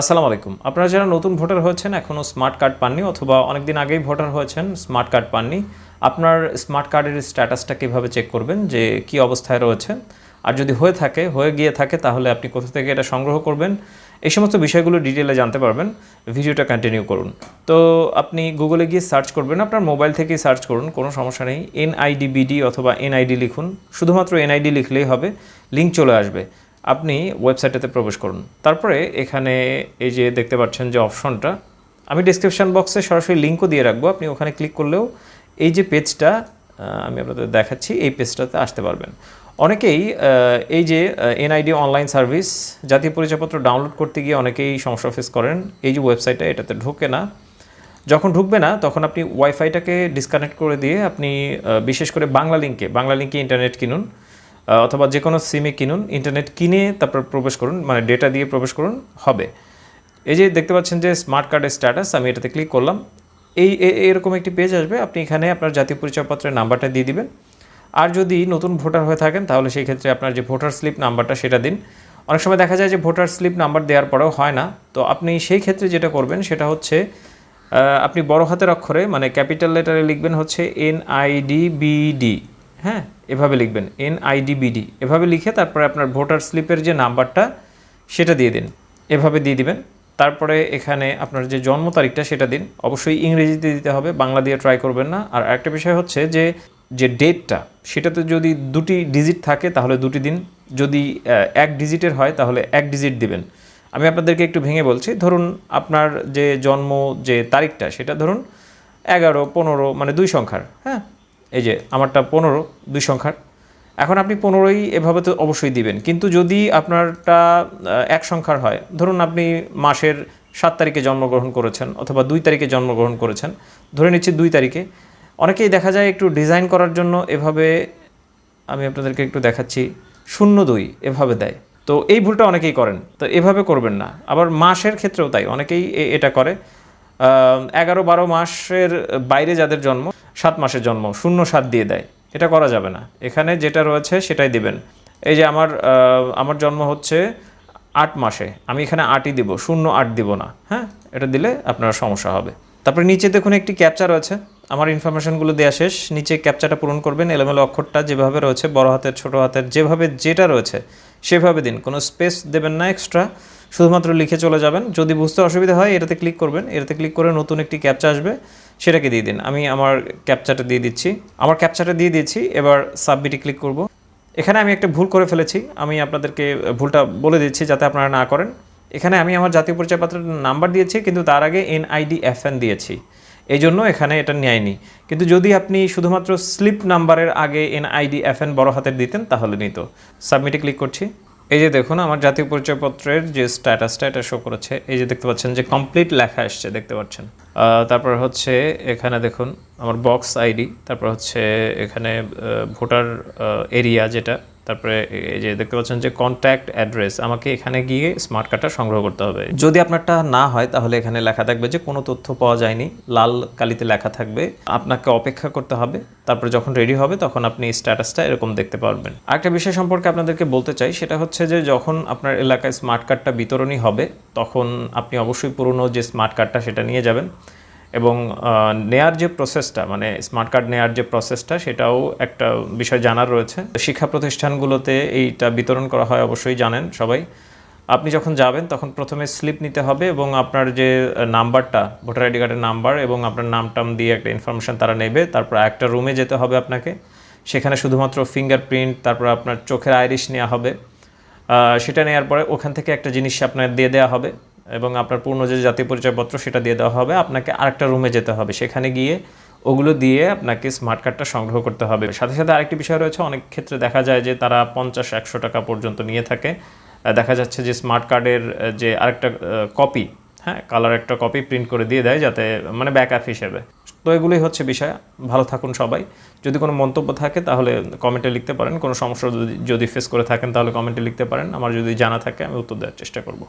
আসসালামু আলাইকুম। আপনারা যারা নতুন ভোটার হয়েছেন এখনও স্মার্ট কার্ড পাননি অথবা অনেকদিন আগেই ভোটার হয়েছেন, স্মার্ট কার্ড পাননি, আপনার স্মার্ট কার্ডের স্ট্যাটাসটা কীভাবে চেক করবেন? যে কি অবস্থায় রয়েছেন আর যদি হয়ে থাকে, হয়ে গিয়ে থাকে, তাহলে আপনি কোথা থেকে এটা সংগ্রহ করবেন? এই সমস্ত বিষয়গুলো ডিটেলে জানতে পারবেন। ভিডিওটা কন্টিনিউ করুন। তো আপনি গুগলে গিয়ে সার্চ করবেন, আপনার মোবাইল থেকেই সার্চ করুন, কোনো সমস্যা নেই। এনআইডিবিডি অথবা এনআইডি লিখুন। শুধুমাত্র এনআইডি লিখলেই হবে লিঙ্ক চলে আসবে। আপনি ওয়েবসাইটেতে প্রবেশ করুন। তারপরে এখানে এই যে দেখতে পাচ্ছেন যে অপশনটা, আমি ডিসক্রিপশন বক্সে সরাসরি লিঙ্কও দিয়ে রাখব। আপনি ওখানে ক্লিক করলেও এই যে পেজটা আমি আপনাদের দেখাচ্ছি, এই পেজটাতে আসতে পারবেন। অনেকেই এই যে এনআইডি অনলাইন সার্ভিস জাতীয় পরিচয়পত্র ডাউনলোড করতে গিয়ে অনেকেই সমস্যা ফেস করেন। এই যে ওয়েবসাইটটা এটাতে ঢোকে না। যখন ঢুকবে না, তখন আপনি ওয়াইফাইটাকে ডিসকানেক্ট করে দিয়ে আপনি বিশেষ করে বাংলা লিঙ্কে বাংলা লিঙ্কে ইন্টারনেট কিনুন। অথবা যে কোনো সিমে কিনুন ইন্টারনেট কিনে তারপর প্রবেশ করুন মানে ডেটা দিয়ে প্রবেশ করুন, হবে। এই যে দেখতে পাচ্ছেন যে স্মার্ট কার্ডের স্ট্যাটাস আমি এটাতে ক্লিক করলাম। এই এরকম একটি পেজ আসবে, আপনি এখানে আপনার জাতীয় পরিচয়পত্রের নাম্বারটা দিয়ে দিবেন। আর যদি নতুন ভোটার হয়ে থাকেন, তাহলে সেই ক্ষেত্রে আপনার যে ভোটার স্লিপ নাম্বারটা সেটা দিন। অনেক সময় দেখা যায় যে ভোটার স্লিপ নাম্বার দেওয়ার পরেও হয় না। তো আপনি সেই ক্ষেত্রে যেটা করবেন, সেটা হচ্ছে আপনি বড় হাতের অক্ষরে মানে ক্যাপিটাল লেটারে লিখবেন হচ্ছে এন আইডি বিডি হ্যাঁ? এভাবে লিখবেন এন আইডি বিডি এভাবে লিখে তারপরে আপনার ভোটার স্লিপের যে নাম্বারটা, সেটা দিয়ে দিন। এভাবে দিয়ে দিবেন। তারপরে এখানে আপনার যে জন্ম তারিখটা, সেটা দিন। অবশ্যই ইংরেজিতে দিতে হবে, বাংলা দিয়ে ট্রাই করবেন না। আর একটা বিষয় হচ্ছে যে যে ডেটটা সেটাতে যদি দুটি ডিজিট থাকে, তাহলে দুটি দিন। যদি এক ডিজিটের হয়, তাহলে এক ডিজিট দিবেন। আমি আপনাদেরকে একটু ভেঙে বলছি, ধরুন আপনার যে জন্ম যে তারিখটা, সেটা ধরুন এগারো, পনেরো মানে দুই সংখ্যার হ্যাঁ? এই যে আমারটা পনেরো, দুই সংখ্যার। এখন আপনি পনেরোই এভাবে তো অবশ্যই দিবেন। কিন্তু যদি আপনারটা এক সংখ্যার হয়, ধরুন আপনি মাসের সাত তারিখে জন্মগ্রহণ করেছেন অথবা দুই তারিখে জন্মগ্রহণ করেছেন, ধরে নিচ্ছি দুই তারিখে। অনেকেই দেখা যায় একটু ডিজাইন করার জন্য এভাবে, আমি আপনাদেরকে একটু দেখাচ্ছি, শূন্য দুই এভাবে দেয়। তো এই ভুলটা অনেকেই করেন, তো এভাবে করবেন না। আবার মাসের ক্ষেত্রেও তাই, অনেকেই এটা করে। এগারো বারো মাসের বাইরে যাদের জন্ম সাত মাসের জন্ম, শূন্য সাত দিয়ে দেয়। এটা করা যাবে না। এখানে যেটা রয়েছে সেটাই দিবেন। এই যে আমার আমার জন্ম হচ্ছে আট মাসে। আমি এখানে আটই দিব, শূন্য আট দিব না। হ্যাঁ? এটা দিলে আপনার সমস্যা হবে। তারপরে নিচে দেখুন একটি ক্যাপচা রয়েছে। আমার ইনফরমেশনগুলো দেওয়া শেষ। নিচে ক্যাপচাটা পূরণ করবেন। এলোমেলো অক্ষরটা যেভাবে রয়েছে, বড় হাতের, ছোট হাতের, যেভাবে যেটা রয়েছে, সেভাবে দিন। কোনো স্পেস দেবেন না এক্সট্রা। শুধুমাত্র লিখে চলে যাবেন। যদি বুঝতে অসুবিধা হয়, এটাতে ক্লিক করবেন। এটাতে ক্লিক করে নতুন একটি ক্যাপচা আসবে। সেটাকে দিয়ে দিন। আমি আমার ক্যাপচাটা দিয়ে দিচ্ছি। আমার ক্যাপচাটা দিয়ে দিয়েছি, এবার সাবমিটে ক্লিক করব। এখানে আমি একটা ভুল করে ফেলেছি। আমি আপনাদেরকে ভুলটা বলে দিচ্ছি যাতে আপনারা না করেন। এখানে আমি আমার জাতীয় পরিচয়পত্রের নাম্বার দিয়েছি, কিন্তু তার আগে এনআইডি এফএন দিয়েছি। এই জন্য এখানে এটা নেয়নি। কিন্তু যদি আপনি শুধুমাত্র স্লিপ নাম্বারের আগে এনআইডি এফএন বড় হাতের দিতেন, তাহলে নিত। সাবমিটে ক্লিক করছি। এই যে দেখুন, আমার জাতীয় পরিচয়পত্রের যে স্ট্যাটাসটা এটা শো করেছে। এই যে দেখতে পাচ্ছেন যে কমপ্লিট লেখা আসছে দেখতে পাচ্ছেন। তারপর হচ্ছে এখানে দেখুন আমার বক্স আইডি তারপর হচ্ছে এখানে ভোটার এরিয়া যেটা তারপরে এই যে দেখতে পাচ্ছেন যে কন্ট্যাক্ট অ্যাড্রেস আমাকে এখানে গিয়ে স্মার্ট কার্ডটা সংগ্রহ করতে হবে। যদি আপনারটা না হয়, তাহলে এখানে লেখা থাকবে যে কোনো তথ্য পাওয়া যায়নি, লাল কালিতে লেখা থাকবে, আপনাকে অপেক্ষা করতে হবে, তারপরে যখন রেডি হবে, তখন আপনি স্ট্যাটাসটা এরকম দেখতে পারবেন। আরেকটা বিষয় সম্পর্কে আপনাদেরকে বলতে চাই, সেটা হচ্ছে যে যখন আপনার এলাকায় স্মার্ট কার্ডটা বিতরণী হবে, তখন আপনি অবশ্যই পুরনো যে স্মার্ট কার্ডটা সেটা নিয়ে যাবেন। এবং নেয়ার যে প্রসেসটা মানে স্মার্ট কার্ড নেয়ার যে প্রসেসটা সেটাও একটা বিষয় জানার রয়েছে। শিক্ষা প্রতিষ্ঠানগুলোতে এইটা বিতরণ করা হয়, অবশ্যই জানেন সবাই। আপনি যখন যাবেন, তখন প্রথমে স্লিপ নিতে হবে এবং আপনার যে নাম্বারটা, ভোটার আইডি কার্ডের নাম্বার এবং আপনার নাম টাম দিয়ে একটা ইনফরমেশন তারা নেবে। তারপর একটা রুমে যেতে হবে আপনাকে। সেখানে শুধুমাত্র ফিঙ্গারপ্রিন্ট তারপর আপনার চোখের আইরিশ নেওয়া হবে। সেটা নেওয়ার পরে ওখান থেকে একটা জিনিস আপনার দিয়ে দেওয়া হবে। এবং আপনার পূর্ণ যে জাতীয় পরিচয়পত্র সেটা দিয়ে দেওয়া হবে, আপনাকে আরেকটা রুমে যেতে হবে। সেখানে গিয়ে ওগুলো দিয়ে আপনাকে স্মার্ট কার্ডটা সংগ্রহ করতে হবে। সাথে সাথে আরেকটি বিষয় রয়েছে, অনেক ক্ষেত্রে দেখা যায় যে তারা পঞ্চাশ, একশো টাকা পর্যন্ত নিয়ে থাকে। দেখা যাচ্ছে যে স্মার্ট কার্ডের যে আরেকটা কপি হ্যাঁ কালার একটা কপি প্রিন্ট করে দিয়ে দেয় যাতে মানে ব্যাকআপ হিসেবে। তো এগুলোই হচ্ছে বিষয়। ভালো থাকুন সবাই। যদি কোনো মন্তব্য থাকে তাহলে কমেন্টে লিখতে পারেন। কোনো সমস্যা যদি যদি ফেস করে থাকেন তাহলে কমেন্টে লিখতে পারেন। আমার যদি জানা থাকে আমি উত্তর দেওয়ার চেষ্টা করব।